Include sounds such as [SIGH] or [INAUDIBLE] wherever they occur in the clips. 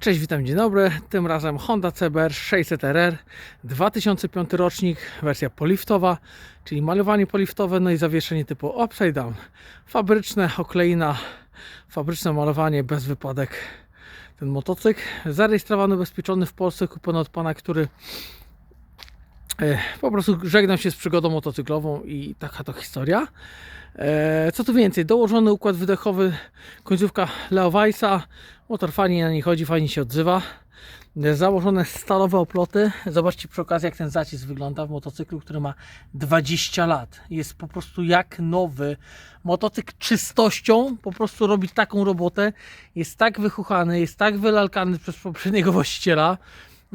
Cześć, witam, dzień dobry. Tym razem Honda CBR 600RR, 2005 rocznik, wersja poliftowa, czyli malowanie poliftowe, no i zawieszenie typu upside down. Fabryczne, okleina, fabryczne malowanie bez wypadek. Ten motocykl zarejestrowany, ubezpieczony w Polsce, kupiony od pana, który po prostu żegnam się z przygodą motocyklową i taka to historia. E, Co tu więcej, dołożony układ wydechowy, końcówka Leo Weissa, motor fajnie na niej chodzi, fajnie się odzywa. E, Założone stalowe oploty. Zobaczcie przy okazji, jak ten zacisk wygląda w motocyklu, który ma 20 lat. Jest po prostu jak nowy. Motocykl czystością po prostu robi taką robotę. Jest tak wychuchany, jest tak wylalkany przez poprzedniego właściciela.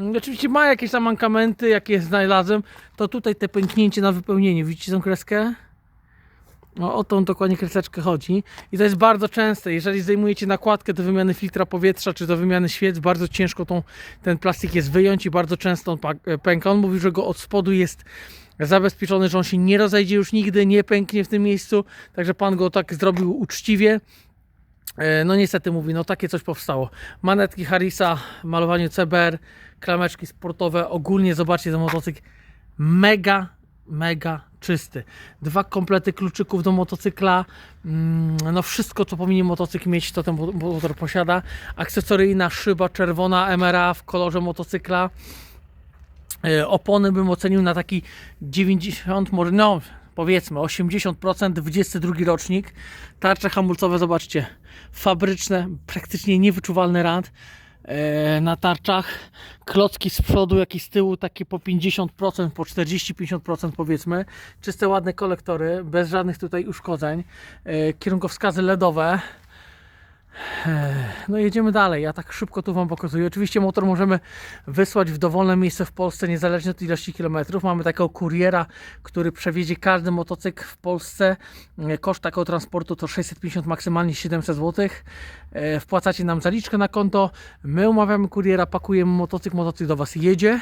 Mm, Oczywiście ma jakieś tam mankamenty, jakie znalazłem. To tutaj te pęknięcie na wypełnienie. Widzicie tą kreskę? No, o tą dokładnie kreseczkę chodzi. I to jest bardzo częste. Jeżeli zdejmujecie nakładkę do wymiany filtra powietrza czy do wymiany świec, bardzo ciężko tą, ten plastik jest wyjąć i bardzo często on pa- pęka. On mówił, że go od spodu jest zabezpieczony, że on się nie rozejdzie już nigdy, nie pęknie w tym miejscu. Także pan go tak zrobił uczciwie. E, No niestety mówi, no takie coś powstało. Manetki Harrisa, malowanie CBR, klameczki sportowe. Ogólnie zobaczcie ten motocykl. Mega, mega czysty. Dwa komplety kluczyków do motocykla. Mm, No wszystko, co powinien motocykl mieć, to ten mo- motor posiada. Akcesoryjna szyba czerwona MRA w kolorze motocykla. E, Opony bym ocenił na taki 90, może no powiedzmy 80%, 22 rocznik. Tarcze hamulcowe, zobaczcie, fabryczne, praktycznie niewyczuwalny rad e, na tarczach. Klocki z przodu, jak i z tyłu, takie po 50%, po 40-50% powiedzmy. Czyste, ładne kolektory, bez żadnych tutaj uszkodzeń. E, Kierunkowskazy LEDowe. No jedziemy dalej. Ja tak szybko tu Wam pokazuję. Oczywiście motor możemy wysłać w dowolne miejsce w Polsce, niezależnie od ilości kilometrów. Mamy takiego kuriera, który przewiezie każdy motocykl w Polsce. Koszt takiego transportu to 650, maksymalnie 700 zł. E, Wpłacacie nam zaliczkę na konto. My umawiamy kuriera, pakujemy motocykl, motocykl do Was jedzie.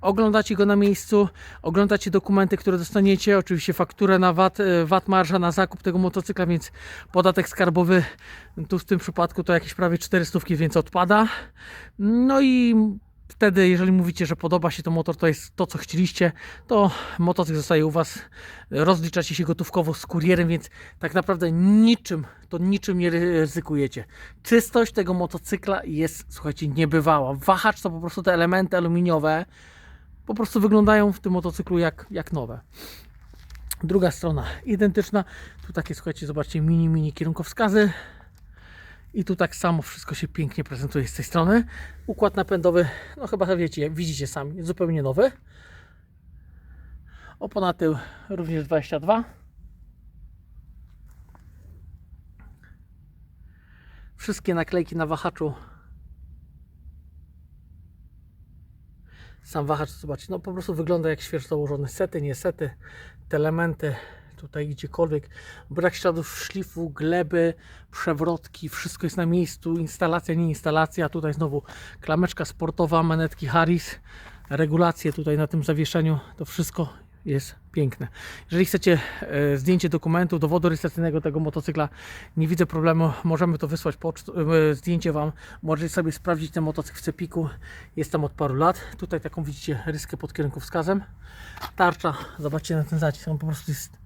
Oglądacie go na miejscu, oglądacie dokumenty, które dostaniecie. Oczywiście fakturę na VAT, e, VAT marża na zakup tego motocykla, więc podatek skarbowy tu w tym przypadku to jakieś prawie 400, więc odpada. No i wtedy, jeżeli mówicie, że podoba się to motor, to jest to, co chcieliście, to motocykl zostaje u Was. Rozliczacie się gotówkowo z kurierem, więc tak naprawdę niczym, to niczym nie ryzykujecie. Czystość tego motocykla jest, słuchajcie, niebywała. Wahacz to po prostu te elementy aluminiowe po prostu wyglądają w tym motocyklu jak, jak nowe. Druga strona identyczna. Tu takie, słuchajcie, zobaczcie, mini, mini kierunkowskazy. I tu tak samo wszystko się pięknie prezentuje z tej strony. Układ napędowy, no chyba wiecie, widzicie sami, zupełnie nowy. Opona tył również 22. Wszystkie naklejki na wahaczu. Sam wahacz, zobaczcie, no po prostu wygląda jak świeżo założone sety, nie sety, te elementy tutaj gdziekolwiek, brak śladów szlifu, gleby, przewrotki, wszystko jest na miejscu, instalacja, nie instalacja, tutaj znowu klameczka sportowa, manetki Harris, regulacje tutaj na tym zawieszeniu, to wszystko jest piękne. Jeżeli chcecie e, zdjęcie dokumentu, dowodu rejestracyjnego tego motocykla, nie widzę problemu, możemy to wysłać poczt- e, zdjęcie Wam, możecie sobie sprawdzić ten motocykl w Cepiku, jest tam od paru lat, tutaj taką widzicie ryskę pod kierunkowskazem, tarcza, zobaczcie na ten zacisk, on po prostu jest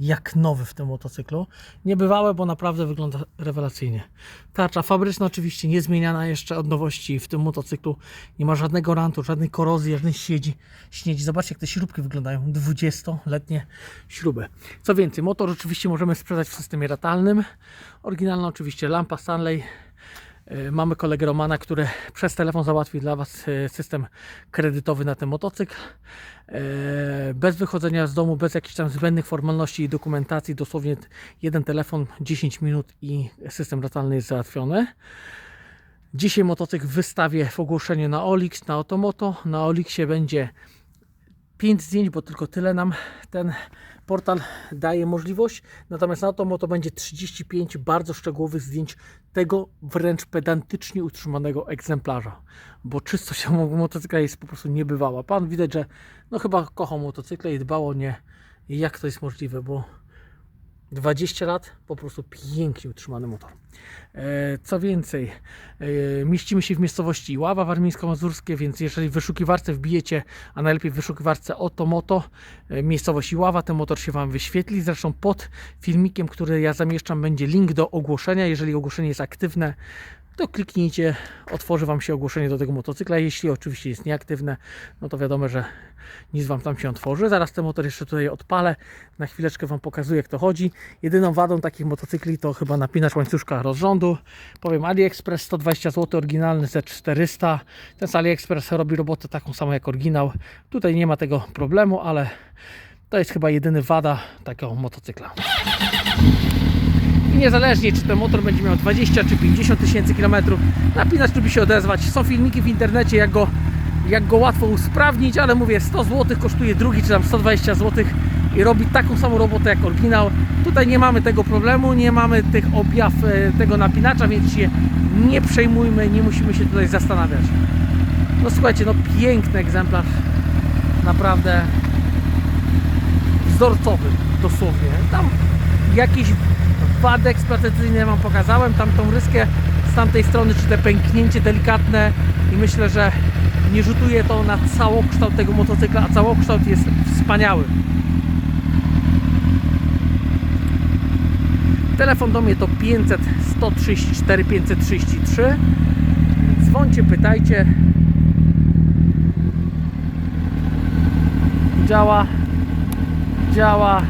jak nowy w tym motocyklu. Niebywałe, bo naprawdę wygląda rewelacyjnie. Tarcza fabryczna oczywiście nie zmieniana jeszcze od nowości w tym motocyklu. Nie ma żadnego rantu, żadnej korozji, żadnej siedzi, śniedzi. Zobaczcie jak te śrubki wyglądają. 20-letnie śruby. Co więcej, motor oczywiście możemy sprzedać w systemie ratalnym. Oryginalna oczywiście lampa Stanley. E, Mamy kolegę Romana, który przez telefon załatwi dla Was e, system kredytowy na ten motocykl. E, Bez wychodzenia z domu, bez jakichś tam zbędnych formalności i dokumentacji, dosłownie jeden telefon, 10 minut i system ratalny jest załatwiony. Dzisiaj motocykl wystawię w ogłoszeniu na Olix, na Automoto. Na Olixie będzie 5 zdjęć, bo tylko tyle nam ten portal daje możliwość. Natomiast na Automoto będzie 35 bardzo szczegółowych zdjęć tego wręcz pedantycznie utrzymanego egzemplarza. Bo czystość [LAUGHS] motocykla jest po prostu niebywała. Pan widać, że no chyba kochał motocykle i dbał o nie. Jak to jest możliwe, bo 20 lat, po prostu pięknie utrzymany motor. E, Co więcej, e, mieścimy się w miejscowości Ława Warmińsko-Mazurskie, więc jeżeli w wyszukiwarce wbijecie, a najlepiej w wyszukiwarce Oto Moto, e, miejscowość Ława, ten motor się Wam wyświetli. Zresztą pod filmikiem, który ja zamieszczam, będzie link do ogłoszenia. Jeżeli ogłoszenie jest aktywne, to kliknijcie, otworzy Wam się ogłoszenie do tego motocykla. Jeśli oczywiście jest nieaktywne, no to wiadomo, że nic Wam tam się otworzy. Zaraz ten motor jeszcze tutaj odpalę. Na chwileczkę Wam pokazuję, jak to chodzi. Jedyną wadą takich motocykli to chyba napinacz łańcuszka rozrządu. Powiem AliExpress 120 zł, oryginalny Z400. Ten AliExpress robi robotę taką samą jak oryginał. Tutaj nie ma tego problemu, ale to jest chyba jedyny wada takiego motocykla. I niezależnie czy ten motor będzie miał 20 czy 50 tysięcy kilometrów, napinacz lubi się odezwać. Są filmiki w internecie, jak go, jak go łatwo usprawnić, ale mówię, 100 zł kosztuje drugi, czy tam 120 zł i robi taką samą robotę jak oryginał. Tutaj nie mamy tego problemu, nie mamy tych objaw e, tego napinacza, więc się nie przejmujmy, nie musimy się tutaj zastanawiać. No słuchajcie, no piękny egzemplarz, naprawdę wzorcowy dosłownie. Tam jakieś wady eksploatacyjne Wam pokazałem, tam tą ryskę z tamtej strony, czy te pęknięcie delikatne i myślę, że nie rzutuje to na całokształt tego motocykla, a całokształt jest wspaniały. Telefon do mnie to 500 134 533. Dzwońcie, pytajcie. Działa. Działa.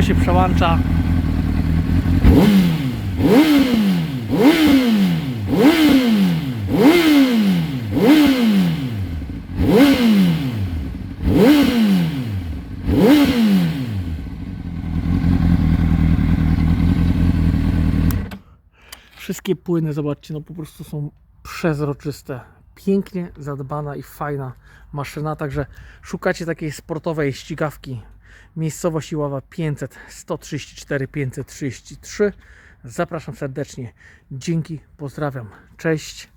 Się przełącza. Wszystkie płyny, zobaczcie, no po prostu są przezroczyste. Pięknie zadbana i fajna maszyna, także szukacie takiej sportowej ścigawki. Miejscowość Iława 500 134 533. Zapraszam serdecznie. Dzięki, pozdrawiam. Cześć.